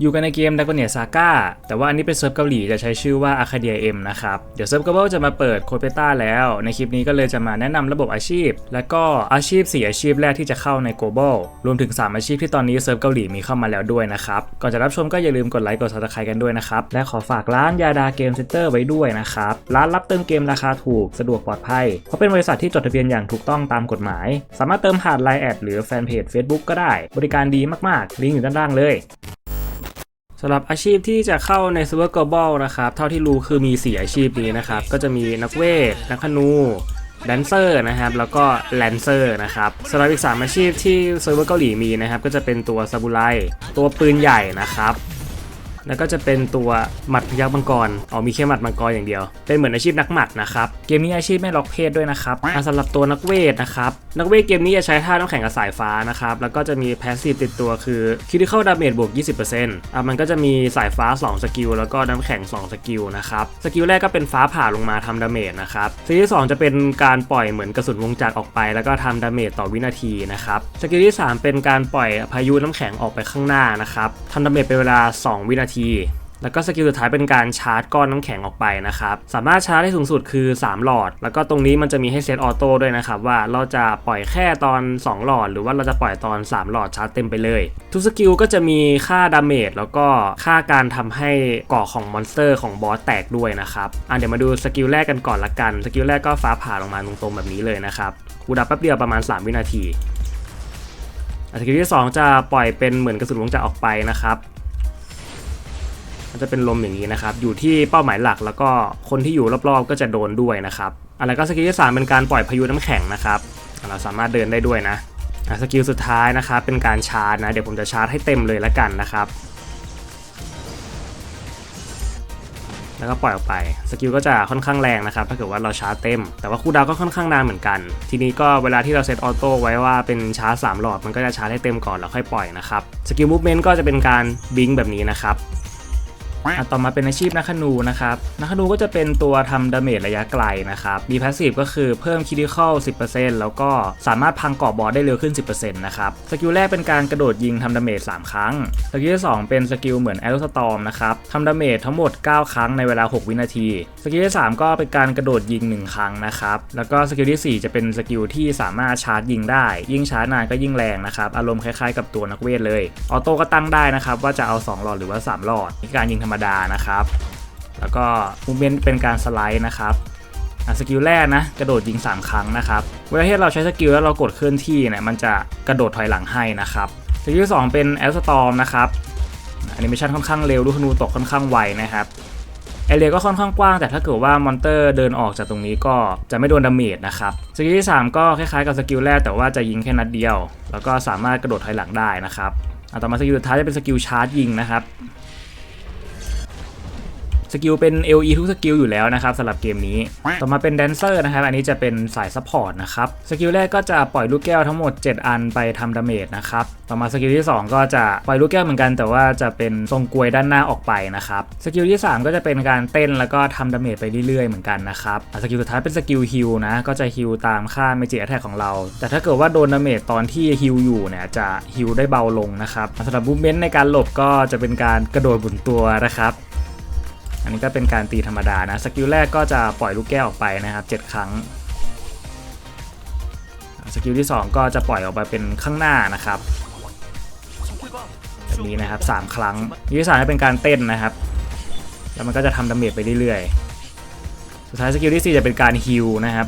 อยู่กันในเกม d r a g o n i a Saga แต่ว่าอันนี้เป็นเซิร์ฟเกาหลีจะใช้ชื่อว่า Arcadia M นะครับ เดี๋ยวเซิร์ฟเกาหลีจะมาเปิดโคเปต้าแล้ว ในคลิปนี้ก็เลยจะมาแนะนำระบบอาชีพ และก็อาชีพ 4 อาชีพแรกที่จะเข้าใน Global รวมถึง 3 อาชีพที่ตอนนี้เซิร์ฟเกาหลีมีเข้ามาแล้วด้วยนะครับ ก่อนจะรับชมก็อย่าลืมกดไลค์กด subscribe กันด้วยนะครับ และขอฝากร้านยาดาเกมเซ็นเตอร์ไว้ด้วยนะครับ ร้านรับเติมเกมราคาถูก สะดวกปลอดภัย เพราะเป็นบริษัทที่จดทะเบียนอย่างถูกต้องตามกฎหมาย สามารถเติมผ่าน Line แอดหรือแฟนเพจ Facebook ก็ได้ บริการดีมากๆ ลิงก์อยู่ด้านล่างเลยำหรับอาชีพที่จะเข้าใน Silver Global นะครับ เท่าที่รู้คือมี 4 อาชีพนี้นะครับ ก็จะมีนักเวท นักขนูแดนเซอร์นะครับ แล้วก็แลนเซอร์นะครับสำหรับอีก3อาชีพที่เซิร์ฟเวอร์เกาหลีมีนะครับ ก็จะเป็นตัวซาบูไรตัวปืนใหญ่นะครับ แล้วก็จะเป็นตัวหมัดพยักมังกรอ๋อมีแค่หมัดมังกรอย่างเดียว เป็นเหมือนอาชีพนักหมัดนะครับ เกมนี้อาชีพไม่ล็อกเพศด้วยนะครับสำหรับตัวนักเวทนะครับ นักเวทเกมนี้จะใช้ท่าน้ำแข็งกับสายฟ้านะครับ แล้วก็จะมีแพสซีฟติดตัวคือคิดที่เข้าดาเมจบวก 20%อะมันก็จะมีสายฟ้า 2 สกิล แล้วก็น้ำแข็ง 2 สกิลนะครับ สกิลแรกก็เป็นฟ้าผ่าลงมาทำดาเมจนะครับสกิลที่ 2 จะเป็นการปล่อยเหมือนกระสุนวงจักรออกไป แล้วก็ทำดาเมจต่อวินาทีนะครับ สกิลที่ 3 เป็นการปล่อยพายุน้ำแข็งออกไปข้างหน้านะครับทำดาเมจเป็นเวลา 2 วินาทีแล้วก็สกิลสุดท้ายเป็นการชาร์จก้อนน้ำแข็งออกไปนะครับ สามารถชาร์จได้สูงสุดคือ 3 หลอด แล้วก็ตรงนี้มันจะมีให้เซตออโต้ด้วยนะครับ ว่าเราจะปล่อยแค่ตอน 2 หลอด หรือว่าเราจะปล่อยตอน 3 หลอดชาร์จเต็มไปเลย ทุกสกิลก็จะมีค่าดาเมจแล้วก็ค่าการทำให้กาะของมอนสเตอร์ของบอสแตกด้วยนะครับอะเดี๋ยวมาดูสกิลแรกกันก่อนละกัน สกิลแรกก็ฟ้าผ่าลงมาตรงๆแบบนี้เลยนะครับคูดาวน์แป๊บเดียวประมาณ 3 วินาทีสกิลที่ 2 จะปล่อยเป็นเหมือนกระสุนวงจักรออกไปนะครับ มันจะเป็นลมอย่างนี้นะครับ อยู่ที่เป้าหมายหลักแล้วก็คนที่อยู่รอบๆ ก็จะโดนด้วยนะครับอะไรก็สกิลที่สามเป็นการปล่อยพายุน้ำแข็งนะครับ เราสามารถเดินได้ด้วยนะสกิลสุดท้ายนะครับเป็นการชาร์จนะ เดี๋ยวผมจะชาร์จให้เต็มเลยละกันนะครับแล้วก็ปล่อยออกไปสกิลก็จะค่อนข้างแรงนะครับ ถ้าเกิดว่าเราชาร์จเต็ม แต่ว่าคูลดาวก็ค่อนข้างนานเหมือนกัน ทีนี้ก็เวลาที่เราเซตออโต้ไว้ว่าเป็นชาร์จสามหลอดมันก็จะชาร์จให้เต็มก่อนแล้วค่อยปล่อยนะครับสกิลมูฟเมนต์ก็จะเป็นการบิงแบบนี้นะครับอะ ต่อมาเป็นอาชีพนักขนูนะครับนักขนูก็จะเป็นตัวทำดาเมจระยะไกลนะครับมีพาสซีฟก็คือเพิ่มคิดิคอล10%แล้วก็สามารถพังกาะบบอสได้เร็วขึ้น 10%นะครับสกิลแรกเป็นการกระโดดยิงทำดาเมจ3ครั้งสกิลที่ 2 เป็นสกิลเหมือนแอโรสตอมนะครับทำดาเมจทั้งหมด 9 ครั้งในเวลา 6 วินาที สกิลที่ 3 ก็เป็นการกระโดดยิง 1 ครั้งนะครับแล้วก็สกิลที่ 4 จะเป็นสกิลที่สามารถชาร์จยิงได้ ยิ่งชาร์จนานก็ยิ่งแรงนะครับอารมณ์คล้ายๆ กับตัวนักเวทเลยออโต้ก็ตั้งได้นะครับว่าจะเอา 2 หลอดหรือว่า 3 หลอดนี่การยิงธรรมดานะครับ แล้วก็มูเมนต์เป็นการสไลด์นะครับสกิลแรกนะกระโดดยิง 3 ครั้งนะครับเวลาที่เราใช้สกิลแล้วเรากดเคลื่อนที่เนี่ยมันจะกระโดดถอยหลังให้นะครับสกิลสองเป็นแอลสตอมนะครับแอนิเมชันค่อนข้างเร็วลูกธนูตกค่อนข้างไวนะครับแอเรียก็ค่อนข้างกว้างแต่ถ้าเกิดว่ามอนเตอร์เดินออกจากตรงนี้ก็จะไม่โดนดาเมจนะครับสกิลที่ 3 ก็คล้ายๆกับสกิลแรกแต่ว่าจะยิงแค่นัดเดียว แล้วก็สามารถกระโดดถอยหลังได้นะครับต่อมาสกิลสุดท้ายจะเป็นสกิลชาร์จยิงนะครับ สกิลเป็น LE ทุกสกิลอยู่แล้วนะครับสำหรับเกมนี้ ต่อมาเป็นแดนเซอร์นะครับ อันนี้จะเป็นสายซัพพอร์ตนะครับ สกิลแรกก็จะปล่อยลูกแก้วทั้งหมด 7 อันไปทำดาเมจนะครับ ต่อมาสกิลที่ 2 ก็จะปล่อยลูกแก้วเหมือนกัน แต่ว่าจะเป็นทรงกลวยด้านหน้าออกไปนะครับ สกิลที่ 3 ก็จะเป็นการเต้นแล้วก็ทำดาเมจไปเรื่อยๆเหมือนกันนะครับอะสกิลสุดท้ายเป็นสกิลฮิลนะ ก็จะฮิลตามค่าเมจิแอทแทกของเรา แต่ถ้าเกิดว่าโดนดาเมจตอนที่ฮิลอยู่เนี่ยจะฮิลได้เบาลงนะครับสำหรับบูมเมนต์ในการหลบก็จะเป็นการกระโดดบุนตัวนะครับอั นี้ก็เป็นการตีธรรมดานะสกิลแรกก็จะปล่อยลูกแก้วออกไปนะครับ7ครั้งสกิลที่ 2 ก็จะปล่อยออกไปเป็นข้างหน้านะครับแบบนี้นะครับ 3 ครั้งสกิลที่สามจะเป็นการเต้นนะครับ แล้วมันก็จะทำดาเมจไปเรื่อยๆ สุดท้ายสกิลที่ 4 จะเป็นการฮิลนะครับ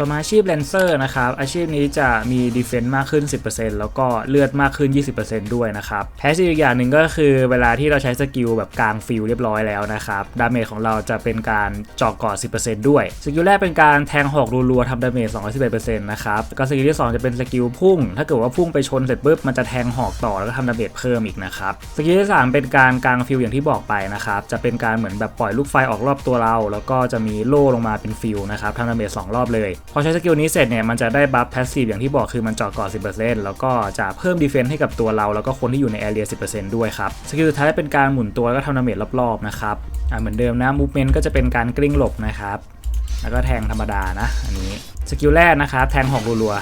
ต่อมาอาชีพแลนเซอร์นะครับ อาชีพนี้จะมีดีเฟนต์มากขึ้น 10%แล้วก็เลือดมากขึ้น 20%ด้วยนะครับแพ้ซีอีกอย่างหนึ่งก็คือเวลาที่เราใช้สกิลแบบกลางฟิลเรียบร้อยแล้วนะครับ ดาเมจของเราจะเป็นการเจาะกาะ10%ด้วย สกิลแรกเป็นการแทงหอกรัวๆทำดาเมจ211%นะครับ ก็สกิลที่ 2 จะเป็นสกิลพุ่ง ถ้าเกิดว่าพุ่งไปชนเสร็จปุ๊บ มันจะแทงหอกต่อแล้วก็ทำดาเมจเพิ่มอีกนะครับ สกิลที่ 3 เป็นการกลางฟิลอย่างที่บอกไปนะครับ จะเป็นการเหมือนแบบปล่อยลูกไฟออกรอบตัวเรา แล้วก็จะมีโล่ลงมาเป็นฟิลนะครับทำดาเมจสองรอบเลยพอใช้สกิลนี้เสร็จเนี่ยมันจะได้บัฟแพสซีฟอย่างที่บอกคือมันเจาะกาะ10%แล้วก็จะเพิ่มดีเฟนซ์ให้กับตัวเรา แล้วก็คนที่อยู่ในแอเรีย10%ด้วยครับสกิลสุดท้ายเป็นการหมุนตัวแล้วก็ทำดาเมจรอบๆนะครับอ่าเหมือนเดิมนะมูฟเมนต์ก็จะเป็นการกลิ้งหลบนะครับแล้วก็แทงธรรมดานะอันนี้สกิลแรกนะครับแทงหอกรัว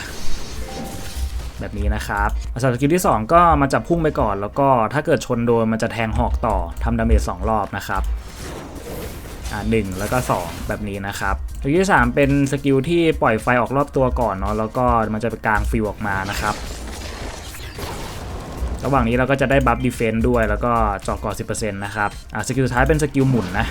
ๆแบบนี้นะครับสำหรับสกิลที่ 2 ก็มาจับพุ่งไปก่อน แล้วก็ถ้าเกิดชนโดนมันจะแทงหอกต่อทำดาเมจ2รอบนะครับ หนึ่งแล้วก็ 2 แบบนี้นะครับสกิลที่ 3 เป็นสกิลที่ปล่อยไฟออกรอบตัวก่อนเนาะแล้วก็มันจะไปกลางฟิวออกมานะครับระหว่างนี้เราก็จะได้บัฟดีเฟนต์ด้วยแล้วก็เจอกก่อ10%นะครับอ่าสกิลสุดท้ายเป็นสกิลหมุนนะ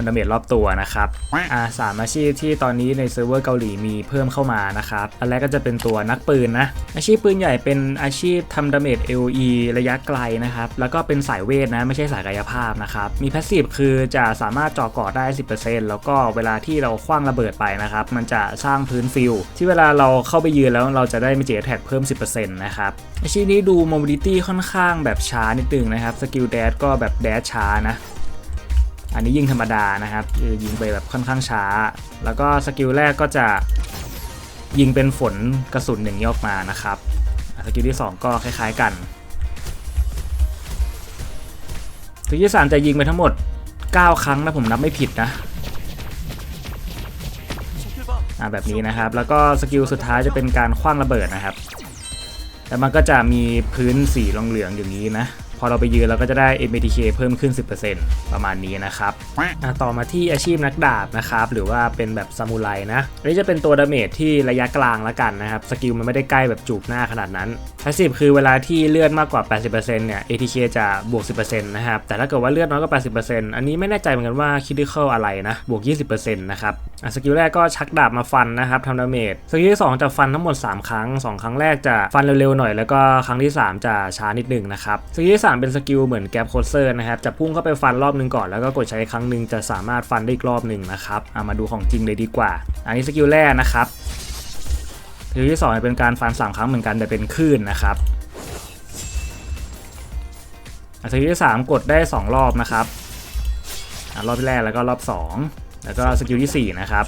ทำดาเมจรอบตัวนะครับอ่าสามอาชีพที่ตอนนี้ในเซิร์ฟเวอร์เกาหลีมีเพิ่มเข้ามานะครับ อันแรกก็จะเป็นตัวนักปืนนะ อาชีพปืนใหญ่เป็นอาชีพทำดาเมจ AOE ระยะไกลนะครับ แล้วก็เป็นสายเวทนะ ไม่ใช่สายกายภาพนะครับ มีแพสซีฟคือจะสามารถเจาะเกาะได้ 10%แล้วก็เวลาที่เราคว้างระเบิดไปนะครับ มันจะสร้างพื้นฟิลที่เวลาเราเข้าไปยืนแล้วเราจะได้มีเจตแท็กเพิ่ม 10%นะครับอาชีพนี้ดู mobility ค่อนข้างแบบช้านิดนึงนะครับ สกิลแดดก็แบบแดดช้านะ อันนี้ยิงธรรมดานะครับคือยิงไปแบบค่อนข้างช้า แล้วก็สกิลแรกก็จะยิงเป็นฝนกระสุนหนึ่างนี้ออกมานะครับสกิลที่ 2 ก็คล้ายๆกันสกิลที่3จะยิงไปทั้งหมด 9 ครั้งนะผมนับไม่ผิดนะอะแบบนี้นะครับ แล้วก็สกิลสุดท้ายจะเป็นการคว้างระเบิดนะครับ แล้วมันก็จะมีพื้นสีเหลืองๆอย่างนี้นะ พอเราไปยืนเราก็จะได้ MBTK เพิ่มขึ้น 10%ประมาณนี้นะครับอะต่อมาที่อาชีพนักดาบนะครับหรือว่าเป็นแบบซามูไรนะอันนี้จะเป็นตัวดาเมจที่ระยะกลางละกันนะครับสกิลมันไม่ได้ใกล้แบบจูบหน้าขนาดนั้นพาสซีฟคือเวลาที่เลือดมากกว่า 80%เนี่ย ATK จะบวก 10%นะครับแต่ถ้าเกิดว่าเลือดน้อยกว่า80%อันนี้ไม่แน่ใจเหมือนกันว่าคิดิคอลอะไรนะบวก 20%นะครับอะสกิลแรกก็ชักดาบมาฟันนะครับทำดาเมจสกิลที่ 2 จะฟันทั้งหมด 3 ครั้ง 2 ครั้งแรกจะฟันเร็วๆหน่อยแล้วก็ครั้งที่ 3 จะช้านิดนึงนะครับสกิลที่3 เป็นสกิลเหมือนแกปโคเซอร์นะครับจะพุ่งเข้าไปฟันรอบนึงก่อนแล้วก็กดใช้ครั้งหนึ่งจะสามารถฟันได้อีกรอบหนึ่งนะครับเอามาดูของจริงเลยดีกว่า อันนี้สกิลแรกนะครับสกิลที่2เป็นการฟัน 3 ครั้งเหมือนกันแต่เป็นคลื่นนะครับสกิลที่ 3 กดได้ 2 รอบนะครับรอบแรกแล้วก็รอบ 2 แล้วก็สกิลที่ 4 นะครับ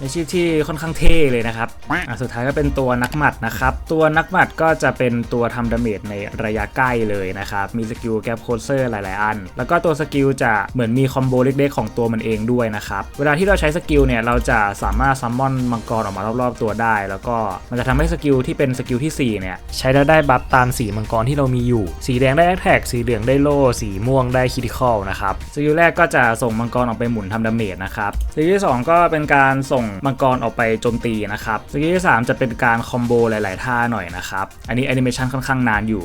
อาชีพที่ค่อนข้างเท่เลยนะครับอะสุดท้ายก็เป็นตัวนักหมัดนะครับ ตัวนักหมัดก็จะเป็นตัวทำดาเมจในระยะใกล้เลยนะครับ มีสกิลแกปโคเซอร์หลาย ๆ อัน แล้วก็ตัวสกิลจะเหมือนมีคอมโบเล็ก ๆ ของตัวมันเองด้วยนะครับ เวลาที่เราใช้สกิลเนี่ย เราจะสามารถซัมมอนมังกรออกมารอบ ๆ ตัวได้ แล้วก็มันจะทำให้สกิลที่เป็นสกิลที่4เนี่ยใช้แล้วได้บัฟตามสีมังกรที่เรามีอยู่ สีแดงได้แท็กสีเหลืองได้โล่สีม่วงได้คิติคอลนะครับ สกิลแรกก็จะส่งมังกรออกไปหมุนทำดาเมจนะครับ สกิลที่ 2 ก็เป็นการส่งมังกรออกไปโจมตีนะครับสกิลที่3จะเป็นการคอมโบหลาย ๆ ท่าหน่อยนะครับอันนี้แอนิเมชันค่อนข้างนานอยู่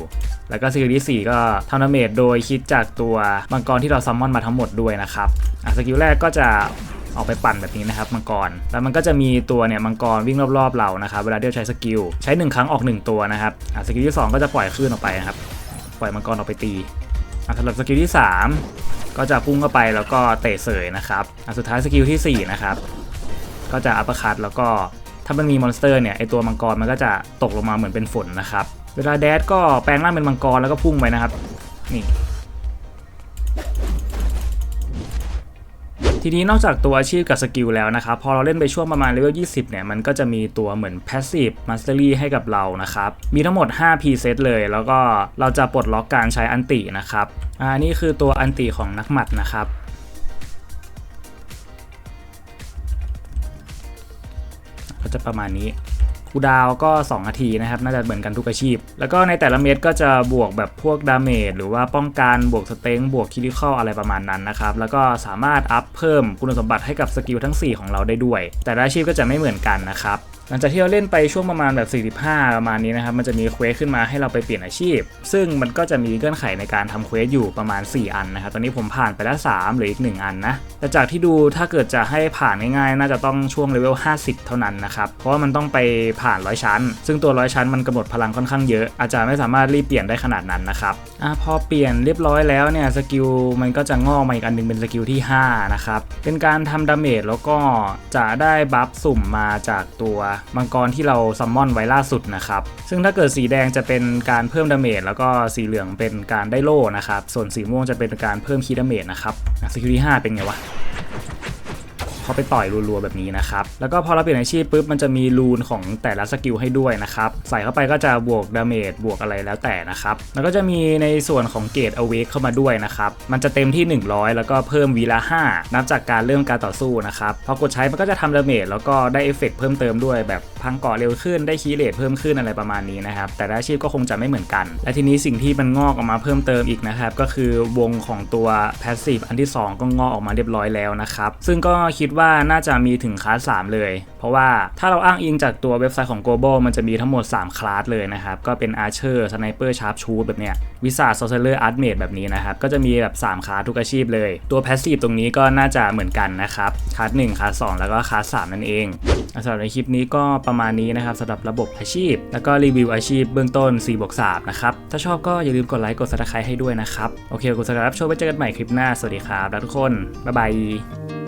แล้วก็สกิลที่4ก็ทำดาเมจโดยคิดจากตัวมังกรที่เราซัมมอนมาทั้งหมดด้วยนะครับอะสกิลแรกก็จะออกไปปั่นแบบนี้นะครับมังกร แล้วมันก็จะมีตัวเนี่ยมังกรวิ่งรอบๆเรานะครับเวลาที่เราใช้สกิลใช้ 1 ครั้งออก 1 ตัวนะครับอะสกิลที่ 2 ก็จะปล่อยคลื่นออกไปนะครับปล่อยมังกรออกไปตีอะสำหรับสกิลที่ 3 ก็จะพุ่งเข้าไปแล้วก็เตะเสยนะครับอะสุดท้ายสกิลที่4นะครับ ก็จะอัปคัตแล้วก็ถ้ามันมีมอนสเตอร์เนี่ยไอตัวมังกรมันก็จะตกลงมาเหมือนเป็นฝนนะครับ เวลาแดดก็แปลงร่างเป็นมังกรแล้วก็พุ่งไปนะครับ นี่ ทีนี้นอกจากตัวอาชีพกับสกิลแล้วนะครับ พอเราเล่นไปช่วงประมาณเลเวล 20 เนี่ย มันก็จะมีตัวเหมือน Passive Mastery ให้กับเรานะครับ มีทั้งหมด 5 preset เลย แล้วก็เราจะปลดล็อกการใช้อันตินะครับ อ่า นี่คือตัวอันติของนักหมัดนะครับ จะประมาณนี้คูดาวก็ 2 นาทีนะครับ น่าจะเหมือนกันทุกอาชีพ แล้วก็ในแต่ละเม็ดก็จะบวกแบบพวกดาเมจหรือว่าป้องกันบวกสเต็งบวกคิริคอลอะไรประมาณนั้นนะครับ แล้วก็สามารถอัพเพิ่มคุณสมบัติให้กับสกิลทั้ง 4 ของเราได้ด้วย แต่ละอาชีพก็จะไม่เหมือนกันนะครับ หลังจากที่เราเล่นไปช่วงประมาณแบบ 45 ประมาณนี้นะครับ มันจะมีเควสขึ้นมาให้เราไปเปลี่ยนอาชีพ ซึ่งมันก็จะมีเงื่อนไขในการทำเควสอยู่ประมาณ 4 อันนะครับ ตอนนี้ผมผ่านไปแล้ว 3หลืออีก 1 อันนะ แต่จากที่ดูถ้าเกิดจะให้ผ่านง่ายๆ น่าจะต้องช่วงเลเวล 50 เท่านั้นนะครับ เพราะว่ามันต้องไปผ่านร้อยชั้น ซึ่งตัวร้อยชั้นมันกำหนดพลังค่อนข้างเยอะ อาจจะไม่สามารถรีบเปลี่ยนได้ขนาดนั้นนะครับอะพอเปลี่ยนเรียบร้อยแล้วเนี่ยสกิลมันก็จะงอกมาอีกอันหนึงเป็นสกิลที่ 5 นะครับ เป็นการทำดาเมจแล้วก็จะได้บัฟสุ่มมาจากตัวมังกรที่เราซัมมอนไว้ล่าสุดนะครับ ซึ่งถ้าเกิดสีแดงจะเป็นการเพิ่มดาเมจแล้วก็สีเหลืองเป็นการได้โล่นะครับ ส่วนสีม่วงจะเป็นการเพิ่มคีดาเมจนะครับสกิลที่5เป็นไงวะ เข้าไปต่อยรัวๆแบบนี้นะครับ แล้วก็พอเราเปลี่ยนอาชีพปุ๊บมันจะมีรูนของแต่ละสกิลให้ด้วยนะครับ ใส่เข้าไปก็จะบวกดาเมจบวกอะไรแล้วแต่นะครับ แล้วก็จะมีในส่วนของเกรดอเวกเข้ามาด้วยนะครับ มันจะเต็มที่ 100 แล้วก็เพิ่มวีละ 5 นับจากการเริ่มการต่อสู้นะครับ พอกดใช้มันก็จะทำดาเมจแล้วก็ได้เอฟเฟกต์เพิ่มเติมด้วยแบบพังกาะเร็วขึ้นได้คีย์เรทเพิ่มขึ้นอะไรประมาณนี้นะครับ แต่ละอาชีพก็คงจะไม่เหมือนกัน และทีนี้สิ่งที่มันงอกออกมาเพิ่มเติมอีกนะครับก็คือวงของตัว Passive อันที่ 2 ก็งอกออกมาเรียบร้อยแล้วนะครับซึ่งก็คิดว่าว่าน่าจะมีถึงคลาส3เลย เพราะว่าถ้าเราอ้างอิงจากตัวเว็บไซต์ของ Global มันจะมีทั้งหมด 3 คลาสเลยนะครับ ก็เป็น Archer Sniper sharp shoot แบบเนี้ยวิสา Sorcerer Archmage แบบนี้นะครับ ก็จะมีแบบ 3 คลาสทุกอาชีพเลย ตัว Passive ตรงนี้ก็น่าจะเหมือนกันนะครับคลาส1คลาส2แล้วก็คลาส3นั่นเองสำหรับในคลิปนี้ก็ประมาณนี้นะครับสำหรับระบบอาชีพ แล้วก็รีวิวอาชีพเบื้องต้น4บวก3นะครับถ้าชอบก็อย่าลืมกดไลค์กด subscribe ให้ด้วยนะครับโอเคกด subscribe รับชมไว้เจอกันใหม่คลิปหน้าสวัสดีครับแล้วทุกคนบ๊ายบาย